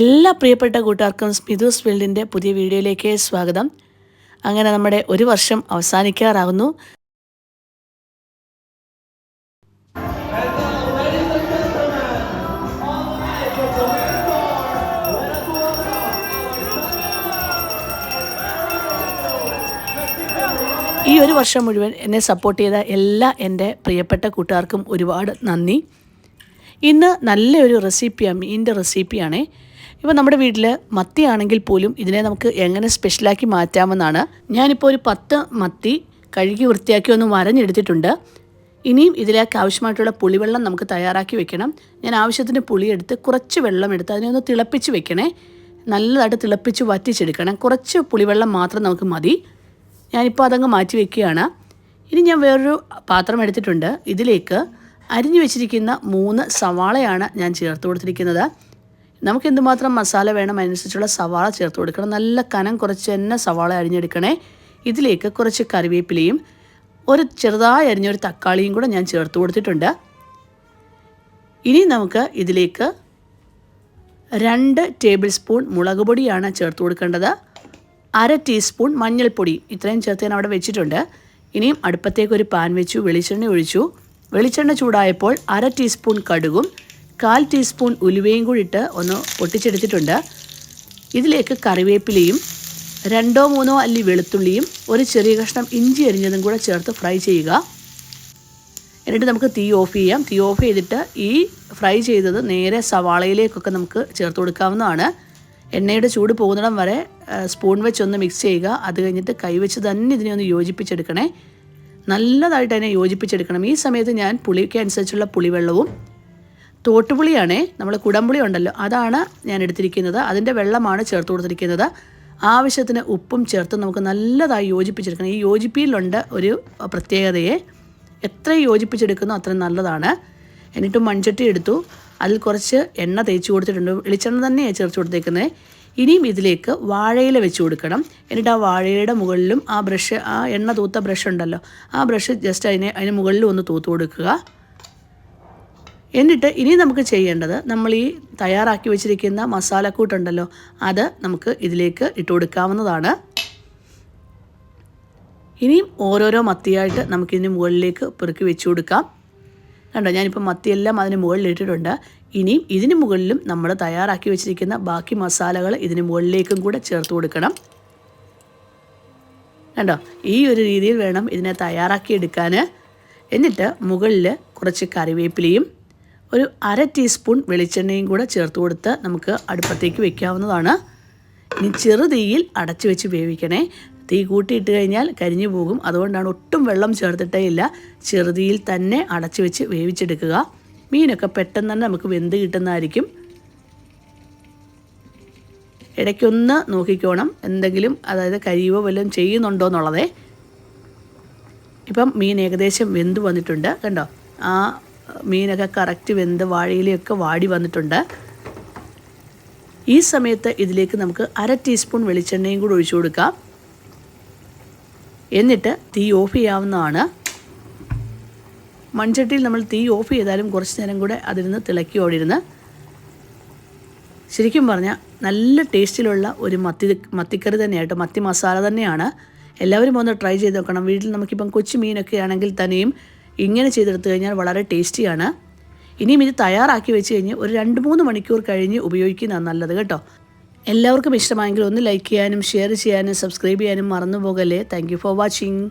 എല്ലാ പ്രിയപ്പെട്ട കൂട്ടുകാർക്കും സ്മിതൂസ് ഫീൽഡിന്റെ പുതിയ വീഡിയോയിലേക്ക് സ്വാഗതം. അങ്ങനെ നമ്മുടെ ഒരു വർഷം അവസാനിക്കാറാകുന്നു ഈ ഒരു വർഷം മുഴുവൻ എന്നെ സപ്പോർട്ട് ചെയ്ത എല്ലാ എന്റെ പ്രിയപ്പെട്ട കൂട്ടുകാർക്കും ഒരുപാട് നന്ദി. ഇന്ന് നല്ലൊരു റെസിപ്പിയാണ് മീനിന്റെ റെസിപ്പിയാണേ ഇപ്പോൾ നമ്മുടെ വീട്ടിൽ മത്തിയാണെങ്കിൽ പോലും ഇതിനെ നമുക്ക് എങ്ങനെ സ്പെഷ്യലാക്കി മാറ്റാമെന്നാണ് ഞാനിപ്പോൾ ഒരു പത്ത് മത്തി കഴുകി വൃത്തിയാക്കി ഒന്ന് വരഞ്ഞെടുത്തിട്ടുണ്ട്. ഇനിയും ഇതിലേക്ക് ആവശ്യമായിട്ടുള്ള പുളിവെള്ളം നമുക്ക് തയ്യാറാക്കി വെക്കണം. ഞാൻ ആവശ്യത്തിന് പുളിയെടുത്ത് കുറച്ച് വെള്ളം എടുത്ത് അതിനെ ഒന്ന് തിളപ്പിച്ച് വെക്കണേ. നല്ലതായിട്ട് തിളപ്പിച്ച് വറ്റിച്ചെടുക്കണം. കുറച്ച് പുളിവെള്ളം മാത്രം നമുക്ക് മതി. ഞാനിപ്പോൾ അതങ്ങ് മാറ്റി വെക്കുകയാണ്. ഇനി ഞാൻ വേറൊരു പാത്രം എടുത്തിട്ടുണ്ട്. ഇതിലേക്ക് അരിഞ്ഞു വെച്ചിരിക്കുന്ന മൂന്ന് സവാളയാണ് ഞാൻ ചേർത്ത് കൊടുത്തിരിക്കുന്നത്. നമുക്ക് എന്തുമാത്രം മസാല വേണം അതിനനുസരിച്ചുള്ള സവാള ചേർത്ത് കൊടുക്കണം. നല്ല കനം കുറച്ച് തന്നെ സവാള അരിഞ്ഞെടുക്കണേ. ഇതിലേക്ക് കുറച്ച് കറിവേപ്പിലയും ഒരു ചെറുതായി അരിഞ്ഞൊരു തക്കാളിയും കൂടെ ഞാൻ ചേർത്ത് കൊടുത്തിട്ടുണ്ട്. ഇനി നമുക്ക് ഇതിലേക്ക് രണ്ട് ടേബിൾ സ്പൂൺ മുളക് പൊടിയാണ് ചേർത്ത് കൊടുക്കേണ്ടത്. അര ടീസ്പൂൺ മഞ്ഞൾപ്പൊടി ഇത്രയും ചേർത്ത് ഞാൻ അവിടെ വെച്ചിട്ടുണ്ട്. ഇനിയും അടുപ്പത്തേക്ക് ഒരു പാൻ വെച്ചു വെളിച്ചെണ്ണ ഒഴിച്ചു. വെളിച്ചെണ്ണ ചൂടായപ്പോൾ അര ടീസ്പൂൺ കടുകും കാൽ ടീസ്പൂൺ ഉലുവയും കൂടി ഇട്ട് ഒന്ന് പൊട്ടിച്ചെടുത്തിട്ടുണ്ട്. ഇതിലേക്ക് കറിവേപ്പിലയും രണ്ടോ മൂന്നോ അല്ലി വെളുത്തുള്ളിയും ഒരു ചെറിയ കഷ്ണം ഇഞ്ചി അരിഞ്ഞതും കൂടെ ചേർത്ത് ഫ്രൈ ചെയ്യുക. എന്നിട്ട് നമുക്ക് തീ ഓഫ് ചെയ്യാം. തീ ഓഫ് ചെയ്തിട്ട് ഈ ഫ്രൈ ചെയ്തത് നേരെ സവാളയിലേക്കൊക്കെ നമുക്ക് ചേർത്ത് കൊടുക്കാവുന്നതാണ്. എണ്ണയുടെ ചൂട് പോകുന്നിടം വരെ സ്പൂൺ വെച്ചൊന്ന് മിക്സ് ചെയ്യുക. അത് കഴിഞ്ഞിട്ട് കൈവച്ച് തന്നെ ഇതിനെ ഒന്ന് യോജിപ്പിച്ചെടുക്കണേ. നല്ലതായിട്ട് അതിനെ യോജിപ്പിച്ചെടുക്കണം. ഈ സമയത്ത് ഞാൻ പുളിക്ക് അനുസരിച്ചുള്ള പുളിവെള്ളവും തോട്ടുപുളിയാണേ നമ്മൾ കുടംപുളി ഉണ്ടല്ലോ അതാണ് ഞാൻ എടുത്തിരിക്കുന്നത്. അതിന്റെ വെള്ളമാണ് ചേർത്ത് കൊടുത്തിരിക്കുന്നത്. ആവശ്യത്തിന് ഉപ്പും ചേർത്ത് നമുക്ക് നല്ലതായി യോജിപ്പിച്ചെടുക്കണം. ഈ യോജിപ്പിയിലുണ്ട് ഒരു പ്രത്യേകതയെ. എത്ര യോജിപ്പിച്ചെടുക്കുന്നോ അത്രയും നല്ലതാണ്. എന്നിട്ട് മൺചട്ടി എടുത്തു. അതിൽ കുറച്ച് എണ്ണ തേച്ച് കൊടുത്തിട്ടുണ്ട്. വെളിച്ചെണ്ണ തന്നെയാണ് ചേർത്ത് കൊടുത്തേക്കുന്നത് ഇനിയും ഇതിലേക്ക് വാഴയില വെച്ച് കൊടുക്കണം. എന്നിട്ട് ആ വാഴയുടെ മുകളിലും ആ ബ്രഷ് ആ എണ്ണ തൂത്ത ബ്രഷ് ഉണ്ടല്ലോ ആ ബ്രഷ് ജസ്റ്റ് അതിനെ അതിന് മുകളിലും ഒന്ന് തൂത്ത് കൊടുക്കുക. എന്നിട്ട് ഇനി നമുക്ക് ചെയ്യേണ്ടത് നമ്മൾ ഈ തയ്യാറാക്കി വെച്ചിരിക്കുന്ന മസാലക്കൂട്ടുണ്ടല്ലോ അത് നമുക്ക് ഇതിലേക്ക് ഇട്ട് കൊടുക്കാവുന്നതാണ്. ഇനിയും ഓരോരോ മത്തിയായിട്ട് നമുക്കിതിന് മുകളിലേക്ക് പെറുക്കി വെച്ച് കൊടുക്കാം. കണ്ടോ ഞാനിപ്പോൾ മത്തിയെല്ലാം അതിന് മുകളിൽ ഇട്ടിട്ടുണ്ട്. ഇനിയും ഇതിന് മുകളിലും നമ്മൾ തയ്യാറാക്കി വെച്ചിരിക്കുന്ന ബാക്കി മസാലകൾ ഇതിന് മുകളിലേക്കും കൂടെ ചേർത്ത് കൊടുക്കണം. കണ്ടോ ഈ ഒരു രീതിയിൽ വേണം ഇതിനെ തയ്യാറാക്കി എടുക്കാൻ. എന്നിട്ട് മുകളിൽ കുറച്ച് കറിവേപ്പിലയും ഒരു അര ടീസ്പൂൺ വെളിച്ചെണ്ണയും കൂടെ ചേർത്ത് കൊടുത്ത് നമുക്ക് അടുപ്പത്തേക്ക് വെക്കാവുന്നതാണ്. ഇനി ചെറുതീയിൽ അടച്ചു വെച്ച് വേവിക്കണേ. തീ കൂട്ടിയിട്ട് കഴിഞ്ഞാൽ കരിഞ്ഞു പോകും. അതുകൊണ്ടാണ് ഒട്ടും വെള്ളം ചേർത്തിട്ടേ ഇല്ല. ചെറുതീയിൽ തന്നെ അടച്ചു വെച്ച് വേവിച്ചെടുക്കുക. മീനൊക്കെ പെട്ടെന്ന് തന്നെ നമുക്ക് വെന്ത് കിട്ടുന്നതായിരിക്കും. ഇടയ്ക്കൊന്ന് നോക്കിക്കോണം. എന്തെങ്കിലും അതായത് കരിയോ വല്ലതും ചെയ്യുന്നുണ്ടോ എന്നുള്ളതേ. ഇപ്പം മീൻ ഏകദേശം വെന്ത് വന്നിട്ടുണ്ട്. കണ്ടോ? ആ മീനൊക്കെ കറക്റ്റ് വെന്ത് വാഴയിലൊക്കെ വാടി വന്നിട്ടുണ്ട്. ഈ സമയത്ത് ഇതിലേക്ക് നമുക്ക് അര ടീസ്പൂൺ വെളിച്ചെണ്ണയും കൂടി ഒഴിച്ചു കൊടുക്കാം. എന്നിട്ട് തീ ഓഫ് ചെയ്യാവുന്നതാണ്. മൺചട്ടിയിൽ നമ്മൾ തീ ഓഫ് ചെയ്താലും കുറച്ച് നേരം കൂടെ അതിരുന്ന് തിളക്കി ഓടിരുന്ന്. ശരിക്കും പറഞ്ഞാൽ നല്ല ടേസ്റ്റിലുള്ള ഒരു മത്തി മത്തിക്കറി തന്നെയായിട്ട് മത്തി മസാല തന്നെയാണ്. എല്ലാവരും ഒന്ന് ട്രൈ ചെയ്ത് നോക്കണം. വീട്ടിൽ നമുക്കിപ്പം കൊച്ചു മീനൊക്കെ ആണെങ്കിൽ തന്നെയും ഇങ്ങനെ ചെയ്തെടുത്തു കഴിഞ്ഞാൽ വളരെ ടേസ്റ്റിയാണ്. ഇനിയും ഇത് തയ്യാറാക്കി വെച്ച് കഴിഞ്ഞ് ഒരു രണ്ട് മൂന്ന് മണിക്കൂർ കഴിഞ്ഞ് ഉപയോഗിക്കുന്നതാണ് നല്ലത് കേട്ടോ. എല്ലാവർക്കും ഇഷ്ടമായെങ്കിൽ ഒന്ന് ലൈക്ക് ചെയ്യാനും ഷെയർ ചെയ്യാനും സബ്സ്ക്രൈബ് ചെയ്യാനും മറന്നു പോകല്ലേ. Thank for watching